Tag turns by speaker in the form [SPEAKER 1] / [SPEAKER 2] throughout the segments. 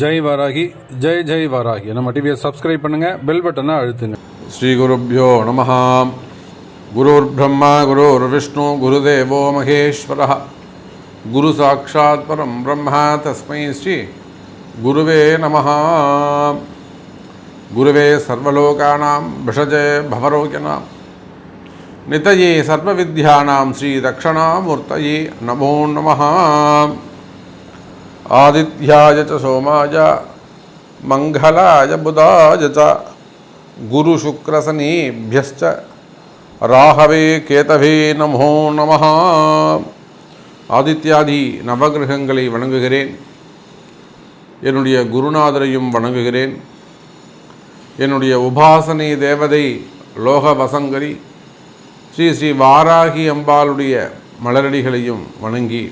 [SPEAKER 1] ஜெய் வராகி ஜெய் ஜெய் வராகி. நம்ம டிவியை சப்ஸ்கிரைப் பண்ணுங்கள் பெல் பட்டனை அழுத்துங்க.
[SPEAKER 2] ஸ்ரீ குருப்யோ நமஹா. குருர் பிரம்மா குருர் விஷ்ணு குருதேவோ மகேஸ்வர. குரு சாட்சாத் பரம் பிரம்மா தஸ்மை ஸ்ரீ குருவே நமஹா. குருவே சர்வலோகானாம் விஷஜே பவரோகியனாம் நிதயே சர்வவித்யானாம் ஸ்ரீ தக்ஷணாமூர்த்தயே நமோ நமஹா. ஆதித்யாய சோமாய மங்களாய புதாய ச குரு சுக்கரசனேபியஸ்ச ராகவே கேதவே நமோ நம ஆதித்யாதி நவகிரகங்களை வணங்குகிறேன். என்னுடைய குருநாதரையும் வணங்குகிறேன். என்னுடைய உபாசனை தேவதை லோக வசங்கரி ஸ்ரீ ஸ்ரீ வாராகி அம்பாளுடைய மலரடிகளையும் வணங்கி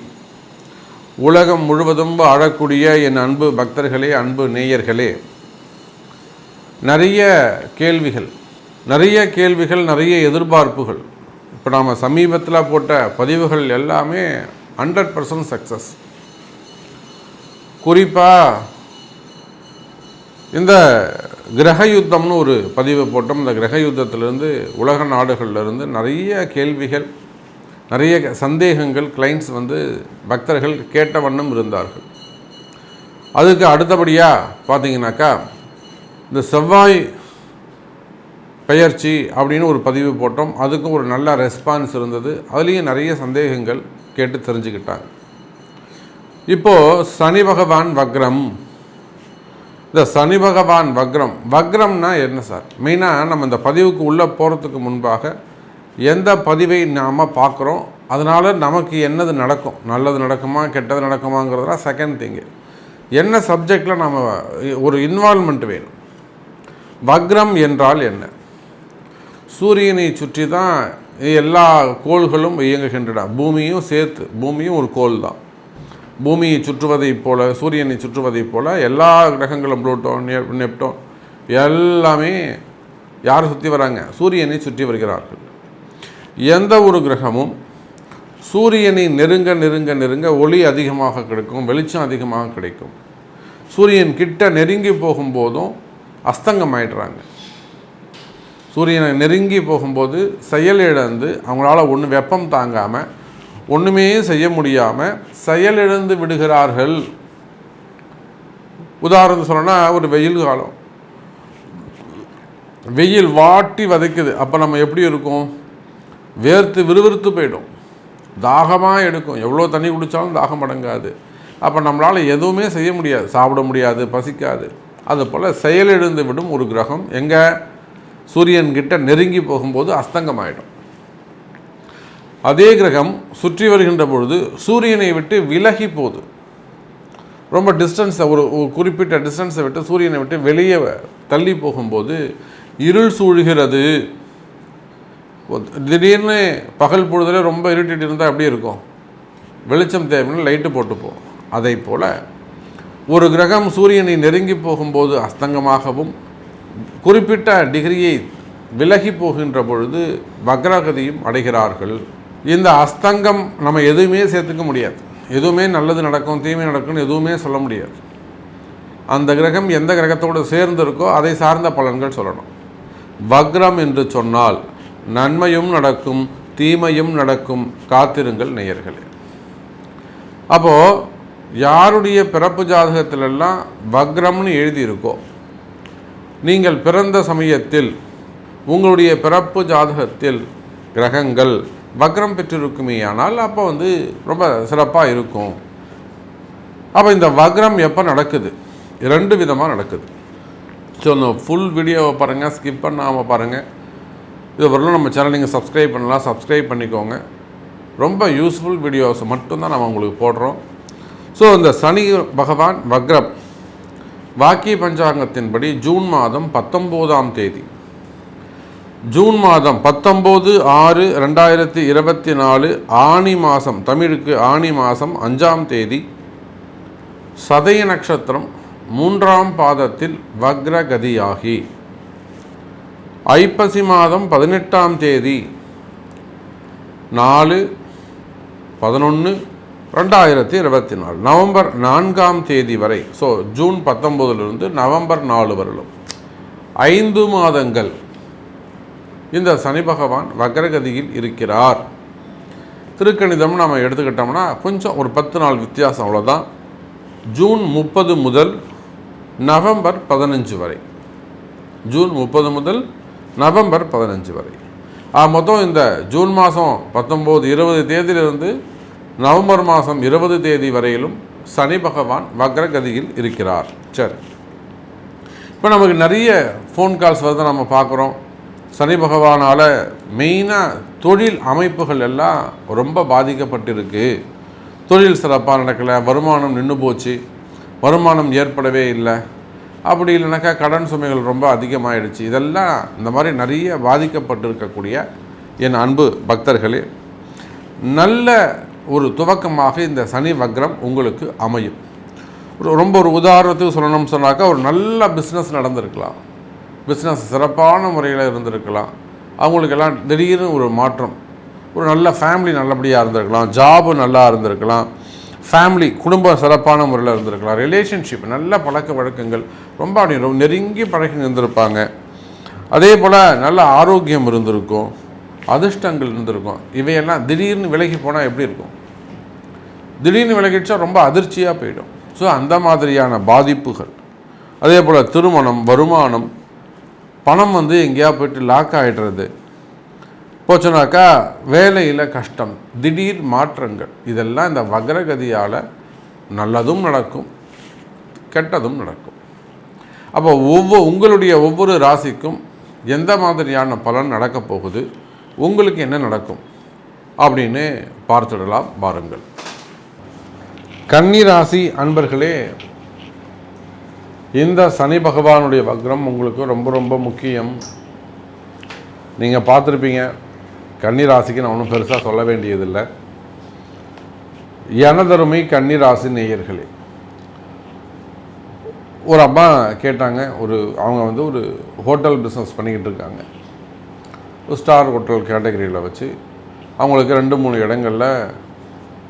[SPEAKER 2] உலகம் முழுவதும் வாழக்கூடிய என் அன்பு பக்தர்களே அன்பு நேயர்களே நிறைய கேள்விகள் நிறைய கேள்விகள் நிறைய எதிர்பார்ப்புகள். இப்போ நாம் சமீபத்தில் போட்ட பதிவுகள் எல்லாமே ஹண்ட்ரட் பர்சன்ட் சக்ஸஸ் குறிப்பாக இந்த கிரக யுத்தம்னு ஒரு பதிவு போட்டோம். இந்த கிரக யுத்தத்திலிருந்து உலக நாடுகளிலிருந்து நிறைய கேள்விகள் நிறைய சந்தேகங்கள் கிளைண்ட்ஸ் வந்து பக்தர்கள் கேட்ட வண்ணம் இருந்தார்கள். அதுக்கு அடுத்தபடியாக பார்த்தீங்கன்னாக்கா இந்த செவ்வாய் பெயர்ச்சி அப்படின்னு ஒரு பதிவு போட்டோம். அதுக்கும் ஒரு நல்ல ரெஸ்பான்ஸ் இருந்தது. அதுலேயும் நிறைய சந்தேகங்கள் கேட்டு தெரிஞ்சுக்கிட்டாங்க. இப்போது சனி பகவான் வக்ரம். இந்த சனி பகவான் வக்ரம். வக்ரம்னா என்ன சார்? மெயினாக நம்ம இந்த பதிவுக்கு உள்ளே போகிறதுக்கு முன்பாக எந்த பதிவை நாம் பார்க்குறோம் அதனால் நமக்கு என்னது நடக்கும் நல்லது நடக்குமா கெட்டது நடக்குமாங்கிறதுலாம் செகண்ட் திங்கு என்ன சப்ஜெக்டில் நம்ம ஒரு இன்வால்மெண்ட் வேணும்? வக்ரம் என்றால் என்ன? சூரியனை சுற்றி தான் எல்லா கோள்களும் இயங்குகின்றன. பூமியும் சேர்த்து பூமியும் ஒரு கோள் தான். பூமியை சுற்றுவதைப் போல் சூரியனை சுற்றுவதைப் போல் எல்லா கிரகங்களும் புளூட்டோன் நெப்- நெப்டோன் எல்லாமே யார் சுற்றி வராங்க? சூரியனை சுற்றி வருகிறார்கள். எந்த ஒரு கிரகமும் சூரியனை நெருங்க நெருங்க நெருங்க ஒளி அதிகமாக கிடைக்கும் வெளிச்சம் அதிகமாக கிடைக்கும். சூரியன் கிட்ட நெருங்கி போகும்போதும் அஸ்தங்கம் ஆயிடுறாங்க சூரியனை நெருங்கி போகும்போது செயலிழந்து அவங்களால ஒன்று வெப்பம் தாங்காமல் ஒன்றுமே செய்ய முடியாமல் செயலிழந்து விடுகிறார்கள். உதாரணம் சொல்லணும்னா ஒரு வெயில் காலம். வெயில் வாட்டி வதைக்குது. அப்போ நம்ம எப்படி இருக்கும்? வேர்த்து விறுவிறுத்து போயிடும். தாகமாக எடுக்கும். எவ்வளோ தண்ணி குடித்தாலும் தாகம் அடங்காது. அப்போ நம்மளால் எதுவுமே செய்ய முடியாது. சாப்பிட முடியாது பசிக்காது. அதுபோல் செயலிழந்து விடும் ஒரு கிரகம். எங்கே? சூரியன்கிட்ட நெருங்கி போகும்போது அஸ்தங்கமாயிடும். அதே கிரகம் சுற்றி வருகின்ற பொழுது சூரியனை விட்டு விலகி போகுது. ரொம்ப டிஸ்டன்ஸை ஒரு ஒரு குறிப்பிட்ட டிஸ்டன்ஸை விட்டு சூரியனை விட்டு வெளியே தள்ளி போகும்போது இருள் சூழ்கிறது. திடீர்னு பகல் பொழுதுல ரொம்ப இருட்டிட்டு இருந்தால் எப்படி இருக்கும்? வெளிச்சம் தேவைன்னு லைட்டு போட்டுப்போம். அதை போல் ஒரு கிரகம் சூரியனை நெருங்கி போகும்போது அஸ்தங்கமாகவும் குறிப்பிட்ட டிகிரியை விலகி போகின்ற பொழுது வக்ரகதியும் அடைகிறார்கள். இந்த அஸ்தங்கம் நம்ம எதுவுமே சேர்த்துக்க முடியாது. எதுவுமே நல்லது நடக்கும் தீமை நடக்கும்னு எதுவுமே சொல்ல முடியாது. அந்த கிரகம் எந்த கிரகத்தோடு சேர்ந்து இருக்கோ அதை சார்ந்த பலன்கள் சொல்லணும். வக்ரம் என்று சொன்னால் நன்மையும் நடக்கும் தீமையும் நடக்கும். காத்திருங்கள் நேயர்களே. அப்போது யாருடைய பிறப்பு ஜாதகத்திலெல்லாம் வக்ரம்னு எழுதியிருக்கோ நீங்கள் பிறந்த சமயத்தில் உங்களுடைய பிறப்பு ஜாதகத்தில் கிரகங்கள் வக்ரம் பெற்றிருக்குமே ஆனால் அப்போ வந்து ரொம்ப சிறப்பாக இருக்கும். அப்போ இந்த வக்ரம் எப்போ நடக்குது? ரெண்டு விதமாக நடக்குது. ஸோ இந்த ஃபுல் வீடியோவை பாருங்கள் ஸ்கிப் பண்ணாமல் பாருங்கள் இது வரலும் நம்ம சேனல் நீங்கள் சப்ஸ்கிரைப் பண்ணலாம் சப்ஸ்கிரைப் பண்ணிக்கோங்க. ரொம்ப யூஸ்ஃபுல் வீடியோஸ் மட்டும்தான் நம்ம உங்களுக்கு போடுறோம். ஸோ இந்த சனி பகவான் வக்ரம் வாக்கிய பஞ்சாங்கத்தின்படி ஜூன் மாதம் பத்தொம்போதாம் தேதி. ஜூன் மாதம் பத்தொம்போது ஆறு ரெண்டாயிரத்தி இருபத்தி நாலு ஆனி மாதம் தமிழுக்கு ஆனி மாதம் அஞ்சாம் தேதி. சதய நட்சத்திரம் மூன்றாம் பாதத்தில் வக்ரகதியாகி. ஐப்பசி மாதம் பதினெட்டாம் தேதி நாலு பதினொன்று ரெண்டாயிரத்தி இருபத்தி நாலு. நவம்பர் நான்காம் தேதி வரை ஸோ ஜூன் பத்தொம்போதுலேருந்து நவம்பர் நாலு வரலும். ஐந்து மாதங்கள். இந்த சனி பகவான் வக்ரகதியில் இருக்கிறார். திருக்கணிதம் நம்ம எடுத்துக்கிட்டோம்னா கொஞ்சம் ஒரு பத்து நாள் வித்தியாசம் அவ்வளோதான் ஜூன் முப்பது முதல் நவம்பர் பதினஞ்சு வரை. ஜூன் முப்பது முதல் நவம்பர் பதினஞ்சு வரை. மொத்தம் இந்த ஜூன் மாதம் பத்தொம்போது இருபது தேதியிலிருந்து நவம்பர் மாதம் இருபது தேதி வரையிலும் சனி பகவான் வக்ரகதியில் இருக்கிறார். சரி. இப்போ நமக்கு நிறைய ஃபோன் கால்ஸ் வருது நம்ம பார்க்குறோம். சனி பகவானால் மெயினாக தொழில் அமைப்புகள் எல்லாம் ரொம்ப பாதிக்கப்பட்டிருக்கு. தொழில் சிறப்பாக நடக்கலை வருமானம் நின்று போச்சு. வருமானம் ஏற்படவே இல்லை. அப்படி இல்லைனாக்கா கடன் சுமைகள் ரொம்ப அதிகமாகிடுச்சு இதெல்லாம் இந்த மாதிரி நிறைய பாதிக்கப்பட்டிருக்கக்கூடிய என் அன்பு பக்தர்களே நல்ல ஒரு துவக்கமாக இந்த சனி வக்ரம் உங்களுக்கு அமையும். ஒரு ரொம்ப ஒரு உதாரணத்துக்கு சொல்லணும்னு சொன்னாக்கா ஒரு நல்ல பிஸ்னஸ் நடந்திருக்கலாம். பிஸ்னஸ் சிறப்பான முறையில் இருந்திருக்கலாம். அவங்களுக்கெல்லாம் திடீர்னு ஒரு மாற்றம். ஒரு நல்ல ஃபேமிலி நல்லபடியாக இருந்திருக்கலாம். ஜாபு நல்லா இருந்திருக்கலாம். ஃபேமிலி குடும்பம் சிறப்பான முறையில் இருந்திருக்கலாம். ரிலேஷன்ஷிப் நல்ல பழக்க வழக்கங்கள் ரொம்ப அப்படி ரொம்ப நெருங்கி பழகி இருந்திருப்பாங்க. அதே போல் நல்ல ஆரோக்கியம் இருந்திருக்கும். அதிர்ஷ்டங்கள் இருந்திருக்கும். இவையெல்லாம் திடீர்னு விலகி போனால் எப்படி இருக்கும்? திடீர்னு விலகிடுச்சா ரொம்ப அதிர்ச்சியாக போயிடும். ஸோ அந்த மாதிரியான பாதிப்புகள். அதே போல் திருமணம் வருமானம் பணம் வந்து எங்கேயா போயிட்டு லாக் ஆகிடுறது போச்சுனாக்கா வேலையில் கஷ்டம் திடீர் மாற்றங்கள். இதெல்லாம் இந்த வக்ரகதியால் நல்லதும் நடக்கும் கெட்டதும் நடக்கும். அப்போ ஒவ்வொரு உங்களுடைய ஒவ்வொரு ராசிக்கும் எந்த மாதிரியான பலன் நடக்கப் போகுது? உங்களுக்கு என்ன நடக்கும்? அப்படின்னு பார்த்துடலாம் பாருங்கள் கன்னி ராசி அன்பர்களே இந்த சனி பகவானுடைய வக்ரம் உங்களுக்கு ரொம்ப ரொம்ப முக்கியம். நீங்கள் பார்த்துருப்பீங்க கன்னி ராசிக்கு நான் ஒன்றும் பெருசாக சொல்ல வேண்டியதில்லை. எனதருமை கன்னி ராசி நேயர்களே ஒரு அம்மா கேட்டாங்க ஒரு அவங்க வந்து ஒரு ஹோட்டல் பிஸ்னஸ் பண்ணிக்கிட்டு இருக்காங்க. ஒரு ஸ்டார் ஹோட்டல் கேட்டகரியில் வச்சு அவங்களுக்கு ரெண்டு மூணு இடங்களில்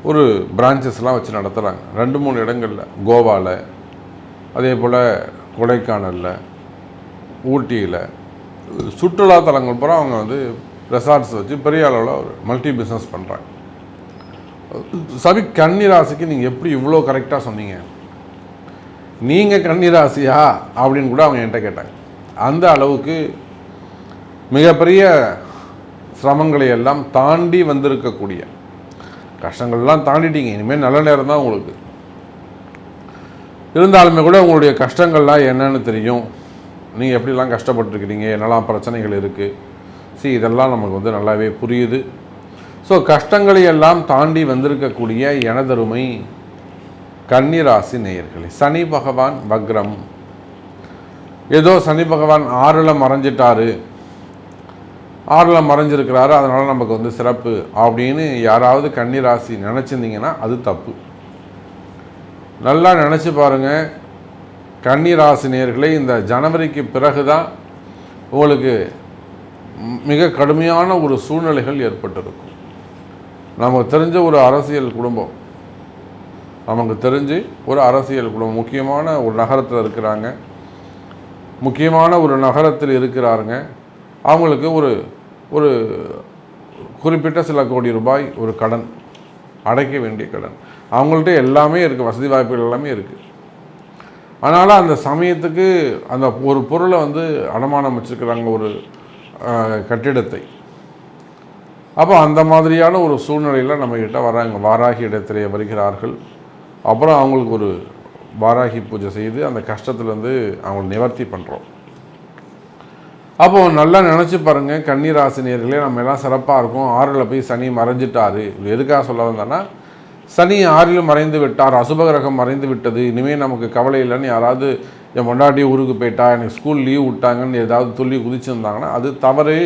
[SPEAKER 2] ஒரு பிரான்ச்சஸ்லாம் வச்சு நடத்துகிறாங்க ரெண்டு மூணு இடங்களில் கோவாவில் அதே போல் கொடைக்கானலில் ஊட்டியில் சுற்றுலா தலங்கள் பூரா அவங்க வந்து ரெசார்ட்ஸ் வச்சு பெரிய அளவில் ஒரு மல்டி பிஸ்னஸ் பண்ணுறாங்க சவி கன்னி ராசிக்கு நீங்கள் எப்படி இவ்வளோ கரெக்டாக சொன்னீங்க? நீங்கள் கன்னிராசியா அப்படின்னு கூட அவங்க என்கிட்ட கேட்டாங்க. அந்த அளவுக்கு மிகப்பெரிய சிரமங்களை எல்லாம் தாண்டி வந்திருக்கக்கூடிய கஷ்டங்கள்லாம் தாண்டிட்டீங்க. இனிமேல் நல்ல நேரம் தான் உங்களுக்கு. இருந்தாலுமே கூட உங்களுடைய கஷ்டங்கள்லாம் என்னன்னு தெரியும். நீங்கள் எப்படிலாம் கஷ்டப்பட்டுருக்கிறீங்க? என்னெல்லாம் பிரச்சனைகள் இருக்குது சி இதெல்லாம் நமக்கு வந்து நல்லாவே புரியுது. ஸோ கஷ்டங்களை எல்லாம் தாண்டி வந்திருக்கக்கூடிய எனதருமை கன்னிராசி நேயர்களே சனி பகவான் வக்ரம். ஏதோ சனி பகவான் ஆறில் மறைஞ்சிட்டாரு. ஆறில் மறைஞ்சிருக்கிறாரு அதனால் நமக்கு வந்து சிறப்பு அப்படின்னு யாராவது கன்னிராசி நினச்சிருந்தீங்கன்னா அது தப்பு. நல்லா நினச்சி பாருங்கள் கன்னிராசி நேர்களே இந்த ஜனவரிக்கு பிறகு தான் உங்களுக்கு மிக கடுமையான ஒரு சூழ்நிலைகள் ஏற்பட்டிருக்கும். நமக்கு தெரிஞ்ச ஒரு அரசியல் குடும்பம். நமக்கு தெரிஞ்சு ஒரு அரசியல் குழு முக்கியமான ஒரு நகரத்தில் இருக்கிறாங்க. முக்கியமான ஒரு நகரத்தில் இருக்கிறாருங்க. அவங்களுக்கு ஒரு ஒரு குறிப்பிட்ட சில கோடி ரூபாய் ஒரு கடன் அடைக்க வேண்டிய கடன். அவங்கள்ட்ட எல்லாமே இருக்குது வசதி வாய்ப்புகள் எல்லாமே இருக்குது அதனால் அந்த சமயத்துக்கு அந்த ஒரு பொருளை வந்து அடமானம் வச்சுருக்கிறாங்க ஒரு கட்டிடத்தை. அப்போ அந்த மாதிரியான ஒரு சூழ்நிலையில் நம்மக்கிட்ட வராங்க வாராகி இடத்திலே வருகிறார்கள். அப்புறம் அவங்களுக்கு ஒரு வாராகி பூஜை செய்து அந்த கஷ்டத்துலேருந்து அவங்களை நிவர்த்தி பண்ணுறோம் அப்போ நல்லா நினச்சி பாருங்கள் கன்னிராசினியர்களே நம்ம எல்லாம் சிறப்பாக இருக்கும். ஆறில் போய் சனி மறைஞ்சிட்டாரு. இது எதுக்காக சொல்ல வந்தேன்னா சனி ஆறில் மறைந்து விட்டார் அசுப கிரகம் மறைந்து விட்டது. இனிமேல் நமக்கு கவலை இல்லைன்னு யாராவது என் பொண்டாட்டி ஊருக்கு போயிட்டா எனக்கு ஸ்கூல் லீவ் விட்டாங்கன்னு ஏதாவது துள்ளி குதிச்சிருந்தாங்கன்னா அது தவறு.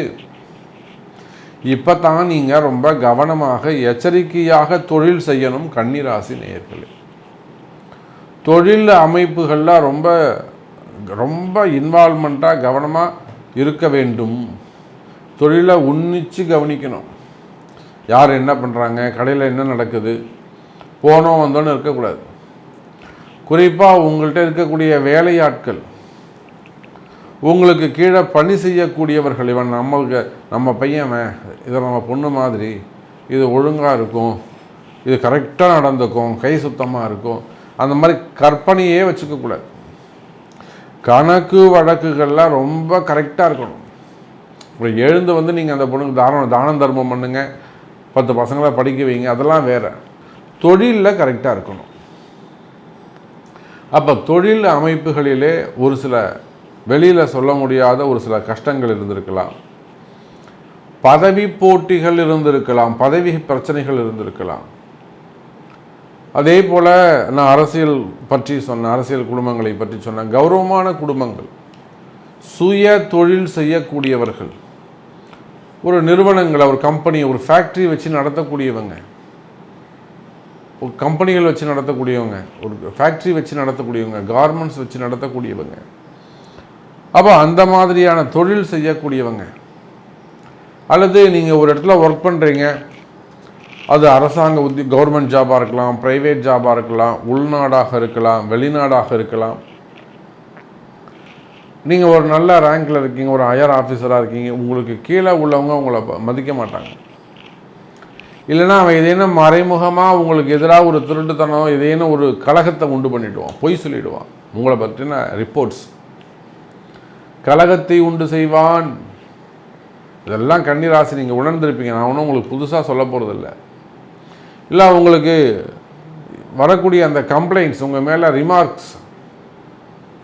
[SPEAKER 2] இப்போ தான் நீங்கள் ரொம்ப கவனமாக எச்சரிக்கையாக தொழில் செய்யணும் கன்னிராசி நேயர்களே தொழில் அமைப்புகள்லாம் ரொம்ப ரொம்ப இன்வால்மெண்ட்டாக கவனமாக இருக்க வேண்டும். தொழிலை உன்னிச்சு கவனிக்கணும். யார் என்ன பண்ணுறாங்க கடையில் என்ன நடக்குது போனோம் வந்தோன்னு இருக்கக்கூடாது. குறிப்பாக உங்கள்கிட்ட இருக்கக்கூடிய வேலையாட்கள் உங்களுக்கு கீழே பணி செய்யக்கூடியவர்கள் இவன் நம்மளுக்கு நம்ம பையன் இதை நம்ம பொண்ணு மாதிரி இது ஒழுங்காக இருக்கும் இது கரெக்டாக நடந்துக்கும் கை சுத்தமாக இருக்கும் அந்த மாதிரி கற்பனையே வச்சுக்கக்கூடாது கணக்கு வழக்குகள்லாம் ரொம்ப கரெக்டாக இருக்கணும். இப்போ எழுந்து வந்து நீங்கள் அந்த பொண்ணுக்கு தானம் தானம் தர்மம் பண்ணுங்க. பத்து பசங்களை படிக்க வைங்க அதெல்லாம் வேற. தொழிலில் கரெக்டாக இருக்கணும். அப்போ தொழில் அமைப்புகளிலே ஒரு சில வெளியில் சொல்ல முடியாத ஒரு சில கஷ்டங்கள் இருந்திருக்கலாம். பதவி போட்டிகள் இருந்திருக்கலாம் பதவி பிரச்சனைகள் இருந்திருக்கலாம். அதே போல் நான் அரசியல் பற்றி சொன்னேன் அரசியல் குடும்பங்களை பற்றி சொன்னேன். கௌரவமான குடும்பங்கள். சுய தொழில் செய்யக்கூடியவர்கள். ஒரு நிறுவனங்களை ஒரு கம்பெனி ஒரு ஃபேக்ட்ரி வச்சு நடத்தக்கூடியவங்க. ஒரு கம்பெனிகள் வச்சு நடத்தக்கூடியவங்க. ஒரு ஃபேக்ட்ரி வச்சு நடத்தக்கூடியவங்க. கார்மெண்ட்ஸ் வச்சு நடத்தக்கூடியவங்க. அப்போ அந்த மாதிரியான தொழில் செய்யக்கூடியவங்க. அல்லது நீங்கள் ஒரு இடத்துல ஒர்க் பண்ணுறீங்க அது அரசாங்க உத்தி கவர்மெண்ட் ஜாபாக இருக்கலாம் ப்ரைவேட் ஜாபாக இருக்கலாம் உள்நாடாக இருக்கலாம் வெளிநாடாக இருக்கலாம். நீங்கள் ஒரு நல்ல ரேங்கில் இருக்கீங்க ஒரு ஹையர் ஆஃபீஸராக இருக்கீங்க உங்களுக்கு கீழே உள்ளவங்க உங்களை ப- மதிக்க மாட்டாங்க. இல்லைன்னா அவன் ஏதேனும் மறைமுகமாக உங்களுக்கு எதிராக ஒரு திருட்டுத்தனம் ஏதேனும் ஒரு கழகத்தை உண்டு பண்ணிவிடுவான் பொய் சொல்லிவிடுவான் உங்களை பற்றின ரிப்போர்ட்ஸ் கழகத்தை உண்டு செய்வான். இதெல்லாம் கன்னிராசி நீங்கள் உணர்ந்திருப்பீங்க. நான் ஒன்றும் உங்களுக்கு புதுசாக சொல்ல போகிறதில்ல இல்லை உங்களுக்கு வரக்கூடிய அந்த கம்ப்ளைண்ட்ஸ் உங்கள் மேலே ரிமார்க்ஸ்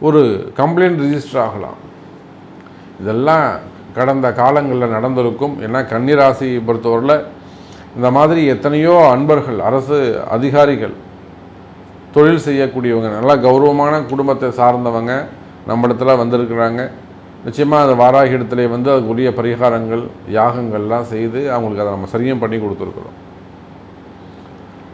[SPEAKER 2] ஒரு கம்ப்ளைண்ட் ரிஜிஸ்டர் ஆகலாம். இதெல்லாம் கடந்த காலங்களில் நடந்திருக்கும். ஏன்னா கன்னிராசி பொறுத்தவரையில் இந்த மாதிரி எத்தனையோ அன்பர்கள் அரசு அதிகாரிகள் தொழில் செய்யக்கூடியவங்க நல்லா கௌரவமான குடும்பத்தை சார்ந்தவங்க நம்ம இடத்துல வந்திருக்கிறாங்க. நிச்சயமாக அது வாராகி இடத்துல வந்து அதுக்குரிய பரிகாரங்கள் யாகங்கள்லாம் செய்து அவங்களுக்கு அதை நம்ம சரியும் பண்ணி கொடுத்துருக்குறோம்.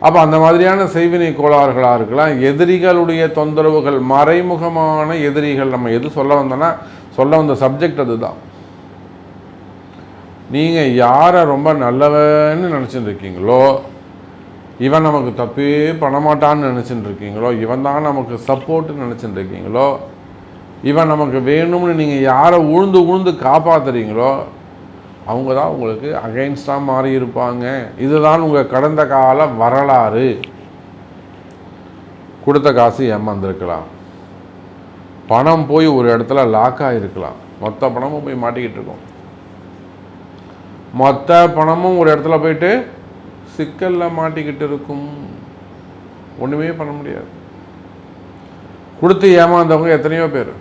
[SPEAKER 2] அப்போ அந்த மாதிரியான செய்வினை கோளாறுகளாக இருக்கலாம். எதிரிகளுடைய தொந்தரவுகள் மறைமுகமான எதிரிகள் நம்ம எது சொல்ல வந்தோன்னா சொல்ல வந்த சப்ஜெக்ட் அதுதான். நீங்கள் யாரை ரொம்ப நல்லவன்னு நினச்சிட்டு இருக்கீங்களோ இவன் நமக்கு தப்பே பண்ண மாட்டான்னு நினச்சிட்டு இருக்கீங்களோ இவன் தான் நமக்கு சப்போர்ட்டுன்னு நினச்சிட்டு இருக்கீங்களோ இவன் நமக்கு வேணும்னு நீங்கள் யாரை உழுந்து உழுந்து காப்பாத்துறீங்களோ அவங்க தான் உங்களுக்கு அகைன்ஸ்டாக மாறி இருப்பாங்க இதுதான் உங்கள் கடந்த கால வரலாறு. கொடுத்த காசு ஏமாந்துருக்கலாம். பணம் போய் ஒரு இடத்துல லாக் ஆகிருக்கலாம் மொத்த பணமும் போய் மாட்டிக்கிட்டு இருக்கும். மொத்த பணமும் ஒரு இடத்துல போயிட்டு சிக்கலில் மாட்டிக்கிட்டு இருக்கும். ஒன்றுமே பண்ண முடியாது. கொடுத்து ஏமாந்தவங்க எத்தனையோ பேர்.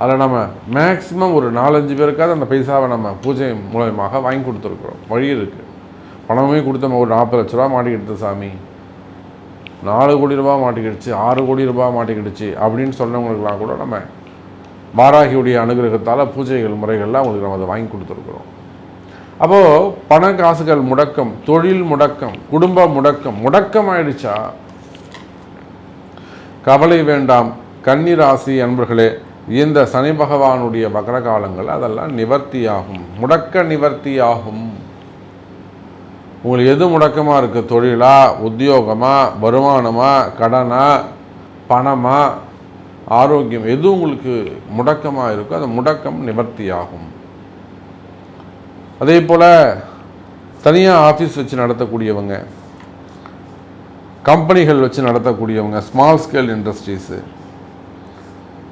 [SPEAKER 2] அதில் நம்ம மேக்ஸிமம் ஒரு நாலஞ்சு பேருக்காவது அந்த பைசாவை நம்ம பூஜை மூலயமாக வாங்கி கொடுத்துருக்குறோம். வழி இருக்குது பணமே கொடுத்த ஒரு நாற்பது லட்ச ரூபா மாட்டிக்கிடுது சாமி. நாலு கோடி ரூபா மாட்டிக்கிடுச்சு ஆறு கோடி ரூபா மாட்டிக்கிடுச்சு அப்படின்னு சொன்னவங்களுக்கெல்லாம் கூட நம்ம வாராகியுடைய அனுகிரகத்தால் பூஜைகள் முறைகள்லாம் அவங்களுக்கு நம்ம அதை வாங்கி கொடுத்துருக்குறோம். அப்போது பண காசுகள் முடக்கம் தொழில் முடக்கம் குடும்ப முடக்கம் முடக்கம் ஆயிடுச்சா? கவலை வேண்டாம். கன்னிராசி அன்பர்களே இந்த சனி பகவானுடைய வக்ர காலங்கள் அதெல்லாம் நிவர்த்தியாகும். முடக்க நிவர்த்தியாகும். உங்களுக்கு எது முடக்கமாக இருக்குது தொழிலா உத்தியோகமா வருமானமா கடனா பணமா ஆரோக்கியம் எது உங்களுக்கு முடக்கமாக இருக்கோ அந்த முடக்கம் நிவர்த்தியாகும். அதே போல் தனியாக ஆஃபீஸ் வச்சு நடத்தக்கூடியவங்க கம்பெனிகள் வச்சு நடத்தக்கூடியவங்க small scale industries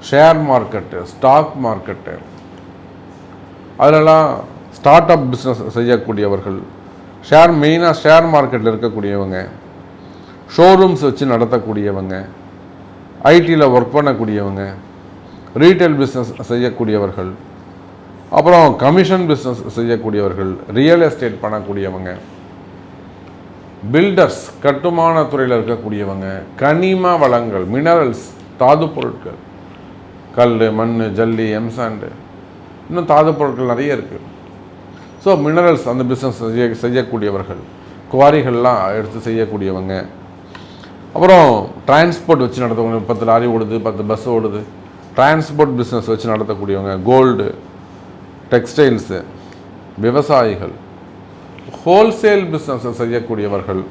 [SPEAKER 2] share market stock market அதிலலாம் ஸ்டார்ட் அப் பிஸ்னஸ் செய்யக்கூடியவர்கள் ஷேர் மெயினாக ஷேர் மார்க்கெட்டில் இருக்கக்கூடியவங்க ஷோரூம்ஸ் வச்சு நடத்தக்கூடியவங்க ஐடியில் ஒர்க் பண்ணக்கூடியவங்க ரீட்டைல் பிஸ்னஸ் செய்யக்கூடியவர்கள் அப்புறம் கமிஷன் பிஸ்னஸ் செய்யக்கூடியவர்கள் ரியல் எஸ்டேட் பண்ணக்கூடியவங்க பில்டர்ஸ் கட்டுமான துறையில் இருக்கக்கூடியவங்க கனிம வளங்கள் மினரல்ஸ் தாது பொருட்கள் கல் மண் ஜல்லி எம்சாண்டு. இன்னும் தாது பொருட்கள் நிறைய இருக்குது ஸோ மினரல்ஸ் அந்த பிஸ்னஸ் செய்ய செய்யக்கூடியவர்கள் குவாரிகள்லாம் எடுத்து செய்யக்கூடியவங்க. அப்புறம் டிரான்ஸ்போர்ட் வச்சு நடத்தவங்க பத்து லாரி ஓடுது பத்து பஸ் ஓடுது. டிரான்ஸ்போர்ட் பிஸ்னஸ் வச்சு நடத்தக்கூடியவங்க கோல்டு டெக்ஸ்டைல்ஸு விவசாயிகள் ஹோல்சேல் பிஸ்னஸை செய்யக்கூடியவர்கள்.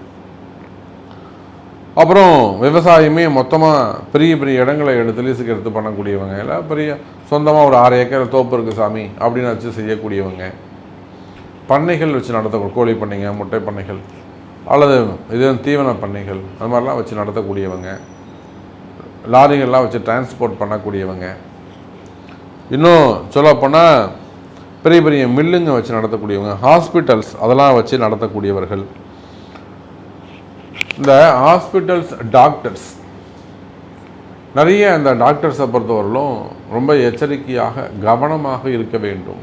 [SPEAKER 2] அப்புறம் விவசாயமே மொத்தமாக பெரிய பெரிய இடங்களை எடுத்து லீஸுக்கு எடுத்து பண்ணக்கூடியவங்க. இல்லை பெரிய சொந்தமாக ஒரு ஆறு ஏக்கர் தோப்பு இருக்குது சாமி அப்படின்னு வச்சு செய்யக்கூடியவங்க. பண்ணைகள் வச்சு நடத்த கோழி பண்ணைங்க முட்டை பண்ணைகள் அல்லது இது தீவன பண்ணைகள் அது மாதிரிலாம் வச்சு நடத்தக்கூடியவங்க. லாரிகள்லாம் வச்சு டிரான்ஸ்போர்ட் பண்ணக்கூடியவங்க. இன்னும் சொல்லப்போனால் பெரிய பெரிய மில்லுங்க வச்சு நடத்தக்கூடியவங்க ஹாஸ்பிட்டல்ஸ் அதெல்லாம் வச்சு நடத்தக்கூடியவர்கள். இந்த ஹாஸ்பிட்டல்ஸ் டாக்டர்ஸ் நிறைய அந்த டாக்டர்ஸை பொறுத்தவரையிலும் ரொம்ப எச்சரிக்கையாக கவனமாக இருக்க வேண்டும்.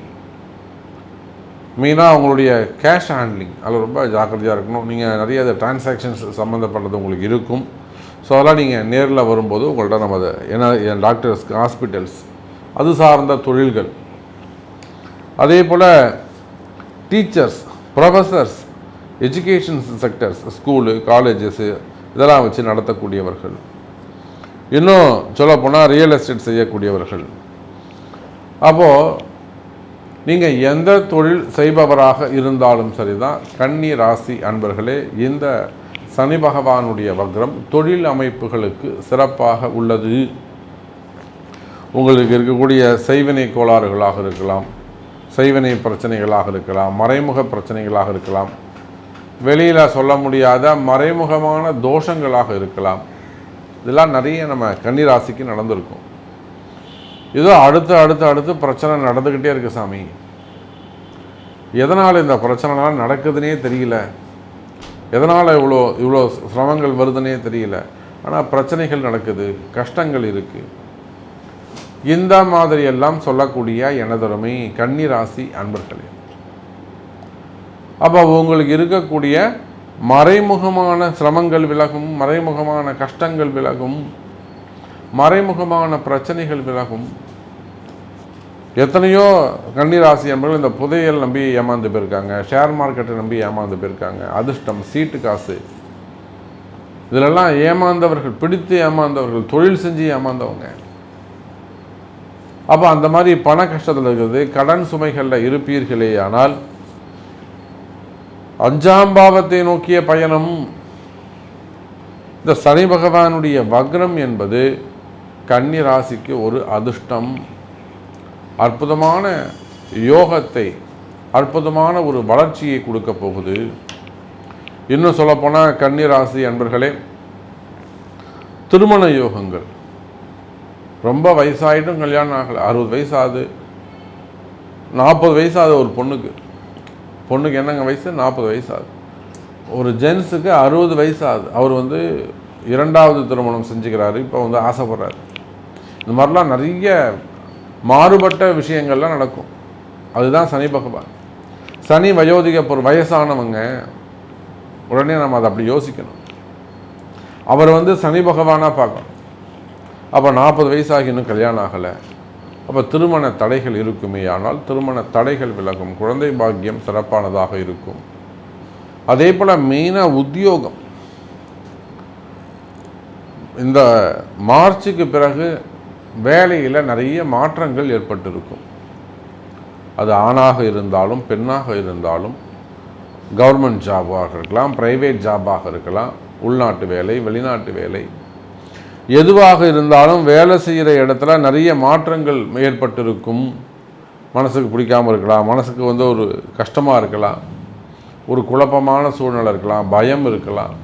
[SPEAKER 2] மெயினாக அவங்களுடைய கேஷ் ஹேண்ட்லிங் அதில் ரொம்ப ஜாக்கிரதையாக இருக்கணும். நீங்கள் நிறைய அது டிரான்சாக்ஷன்ஸ் சம்மந்தப்பட்டது உங்களுக்கு இருக்கும். ஸோ அதெல்லாம் நீங்கள் நேரில் வரும்போது உங்கள்கிட்ட நம்ம அதை ஏன்னா டாக்டர்ஸ் ஹாஸ்பிட்டல்ஸ் அது சார்ந்த தொழில்கள். அதே போல் teachers professors education sectors school colleges இதெல்லாம் வச்சு நடத்தக்கூடியவர்கள். இன்னும் சொல்லப்போனால் ரியல் எஸ்டேட் செய்யக்கூடியவர்கள். அப்போது நீங்கள் எந்த தொழில் செய்பவராக இருந்தாலும் சரிதான் கன்னி ராசி அன்பர்களே இந்த சனி பகவானுடைய வக்ரம் தொழில் அமைப்புகளுக்கு சிறப்பாக உள்ளது. உங்களுக்கு இருக்கக்கூடிய செய்வினை கோளாறுகளாக இருக்கலாம் செய்வினை பிரச்சனைகளாக இருக்கலாம் மறைமுக பிரச்சனைகளாக இருக்கலாம். வெளியில் சொல்ல முடியாத மறைமுகமான தோஷங்களாக இருக்கலாம். இதெல்லாம் நிறைய நம்ம கன்னிராசிக்கு நடந்திருக்கும். இதோ அடுத்து அடுத்து அடுத்து பிரச்சனை நடந்துக்கிட்டே இருக்கு சாமி. எதனால் இந்த பிரச்சனைலாம் நடக்குதுன்னே தெரியல. எதனால் இவ்வளோ இவ்வளோ சிரமங்கள் வருதுன்னே தெரியல. ஆனால் பிரச்சனைகள் நடக்குது கஷ்டங்கள் இருக்குது இந்த மாதிரியெல்லாம் சொல்லக்கூடிய எனதொருமை கன்னிராசி அன்பர்களே. அப்போ உங்களுக்கு இருக்கக்கூடிய மறைமுகமான சிரமங்கள் விலகும் மறைமுகமான கஷ்டங்கள் விலகும் மறைமுகமான பிரச்சனைகள் விலகும். எத்தனையோ கன்னிராசி என்பர்கள் இந்த புதையல் நம்பி ஏமாந்து போயிருக்காங்க ஷேர் மார்க்கெட்டை நம்பி ஏமாந்து போயிருக்காங்க அதிர்ஷ்டம் சீட்டு காசு. இதிலெல்லாம் ஏமாந்தவர்கள் பிடித்து ஏமாந்தவர்கள் தொழில் செஞ்சு ஏமாந்தவங்க. அப்போ அந்த மாதிரி பண கஷ்டத்தில் இருக்கிறது கடன் சுமைகளில் இருப்பீர்களே ஆனால் அஞ்சாம் பாவத்தை நோக்கிய பயணம். இந்த சனி பகவானுடைய வக்ரம் என்பது கன்னி ராசிக்கு ஒரு அதிர்ஷ்டம். அற்புதமான யோகத்தை அற்புதமான ஒரு வளர்ச்சியை கொடுக்க போகுது. இன்னும் சொல்லப்போனால் கன்னி ராசி அன்பர்களே திருமண யோகங்கள். ரொம்ப வயசாகிட்டும் கல்யாணம் ஆகலை. அறுபது வயசு ஆகுது. நாற்பது வயசு ஆகுது ஒரு பொண்ணுக்கு. பொண்ணுக்கு என்னங்க வயசு? நாற்பது வயசு ஆகுது ஒரு ஜென்ஸுக்கு அறுபது வயசு ஆகுது அவர் வந்து இரண்டாவது திருமணம் செஞ்சுக்கிறாரு. இப்போ வந்து ஆசைப்படுறாரு. இந்த மாதிரிலாம் நிறைய மாறுபட்ட விஷயங்கள்லாம் நடக்கும். அதுதான் சனி பகவான். சனி வயோதிக பொருள் வயசானவங்க உடனே நம்ம அதை அப்படி யோசிக்கணும். அவர் வந்து சனி பகவானாக பார்க்கணும். அப்போ நாற்பது வயசாகி இன்னும் கல்யாணம் ஆகலை. அப்போ திருமண தடைகள் இருக்குமே ஆனால் திருமண தடைகள் விலகும். குழந்தை பாக்கியம் சிறப்பானதாக இருக்கும். அதே போல் மெயினாக உத்தியோகம். இந்த மார்ச்சுக்கு பிறகு வேலையில் நிறைய மாற்றங்கள் ஏற்பட்டிருக்கும். அது ஆணாக இருந்தாலும் பெண்ணாக இருந்தாலும் கவர்மெண்ட் ஜாபாக இருக்கலாம் ப்ரைவேட் ஜாபாக இருக்கலாம் உள்நாட்டு வேலை வெளிநாட்டு வேலை எதுவாக இருந்தாலும் வேலை செய்கிற இடத்துல நிறைய மாற்றங்கள் ஏற்பட்டிருக்கும். மனசுக்கு பிடிக்காம இருக்கலாம் மனசுக்கு வந்து ஒரு கஷ்டமாக இருக்கலாம் ஒரு குழப்பமான சூழ்நிலை இருக்கலாம் பயம் இருக்கலாம்.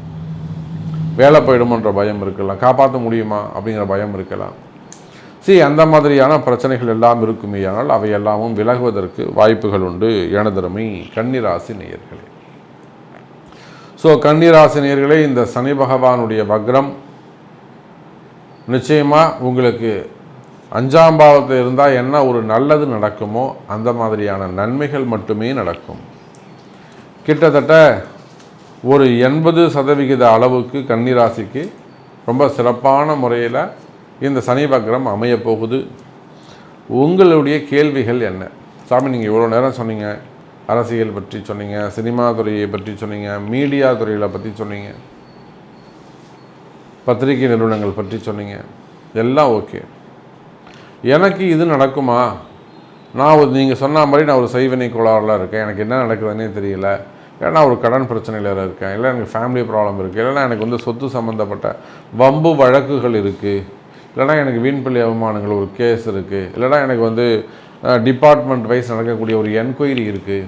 [SPEAKER 2] வேலை போயிடுமன்ற பயம் இருக்கலாம் காப்பாற்ற முடியுமா அப்படிங்கிற பயம் இருக்கலாம். சரி அந்த மாதிரியான பிரச்சனைகள் எல்லாம் இருக்குமே ஆனால் அவை எல்லாமும் விலகுவதற்கு வாய்ப்புகள் உண்டு. எனதருமை கன்னிராசி நேயர்களே. ஸோ கன்னிராசி நேயர்களே இந்த சனி பகவானுடைய வக்ரம் நிச்சயமாக உங்களுக்கு அஞ்சாம் பாவத்தில் இருந்தால் என்ன ஒரு நல்லது நடக்குமோ அந்த மாதிரியான நன்மைகள் மட்டுமே நடக்கும். கிட்டத்தட்ட ஒரு எண்பது சதவிகித அளவுக்கு கன்னிராசிக்கு ரொம்ப சிறப்பான முறையில் இந்த சனி வக்ரம் அமையப்போகுது உங்களுடைய கேள்விகள் என்ன? சாமி நீங்கள் இவ்வளோ நேரம் சொன்னீங்க. அரசியல் பற்றி சொன்னீங்க சினிமா துறையை பற்றி சொன்னீங்க மீடியா துறையில் பற்றி சொன்னீங்க. பத்திரிகை நிறுவனங்கள் பற்றி சொன்னீங்க. எல்லாம் ஓகே. எனக்கு இது நடக்குமா? நான் ஒரு நீங்கள் சொன்ன மாதிரி நான் ஒரு செய்வினை கோளாறுலாம் இருக்கேன். எனக்கு என்ன நடக்குதுன்னே தெரியல. இல்லைனா ஒரு கடன் பிரச்சனையில் இருக்கேன். இல்லை எனக்கு ஃபேமிலி ப்ராப்ளம் இருக்குது இல்லைன்னா எனக்கு வந்து சொத்து சம்மந்தப்பட்ட வம்பு வழக்குகள் இருக்குது இல்லைனா எனக்கு வீண்பள்ளி அவமானங்கள் ஒரு கேஸ் இருக்குது இல்லைன்னா எனக்கு வந்து டிபார்ட்மெண்ட் வைஸ் நடக்கக்கூடிய ஒரு என்கொயரி இருக்குது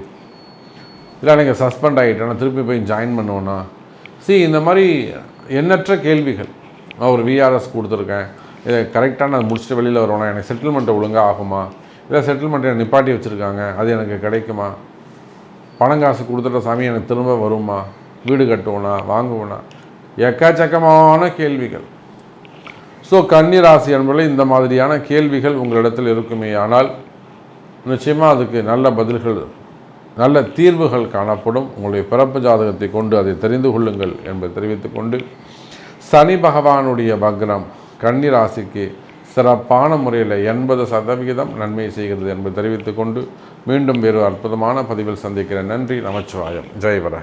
[SPEAKER 2] இல்லை எனக்கு சஸ்பெண்ட் ஆகிட்டேன்னா திருப்பி போய் ஜாயின் பண்ணுவோன்னா சி இந்த மாதிரி எண்ணற்ற கேள்விகள். நான் ஒரு விஆர்எஸ் கொடுத்துருக்கேன். இதை கரெக்டாக நான் முடிச்சுட்டு வெளியில் வருவேனா? எனக்கு செட்டில்மெண்ட்டை ஒழுங்காக ஆகுமா? இல்லை செட்டில்மெண்ட்டை நிப்பாட்டி வச்சுருக்காங்க. அது எனக்கு கிடைக்குமா? பணம் காசு கொடுத்துட்ட சாமி எனக்கு திரும்ப வருமா? வீடு கட்டுவோனா? வாங்குவோனா? எக்கச்சக்கமான கேள்விகள். ஸோ கன்னி ராசி என்பதில் இந்த மாதிரியான கேள்விகள் உங்களிடத்தில் இருக்குமே. ஆனால் நிச்சயமாக அதுக்கு நல்ல பதில்கள் நல்ல தீர்வுகள் காணப்படும். உங்களுடைய பிறப்பு ஜாதகத்தை கொண்டு அதை தெரிந்து கொள்ளுங்கள் என்பதை தெரிவித்துக் கொண்டு சனி பகவானுடைய பக்ரம் கன்னி ராசிக்கு சிறப்பான முறையில் எண்பது சதவிகிதம் நன்மை செய்கிறது என்பதை தெரிவித்துக் கொண்டு மீண்டும் வேறு அற்புதமான பதிவில் சந்திக்கிறேன். நன்றி நமச்சிவாயம். ஜெயவர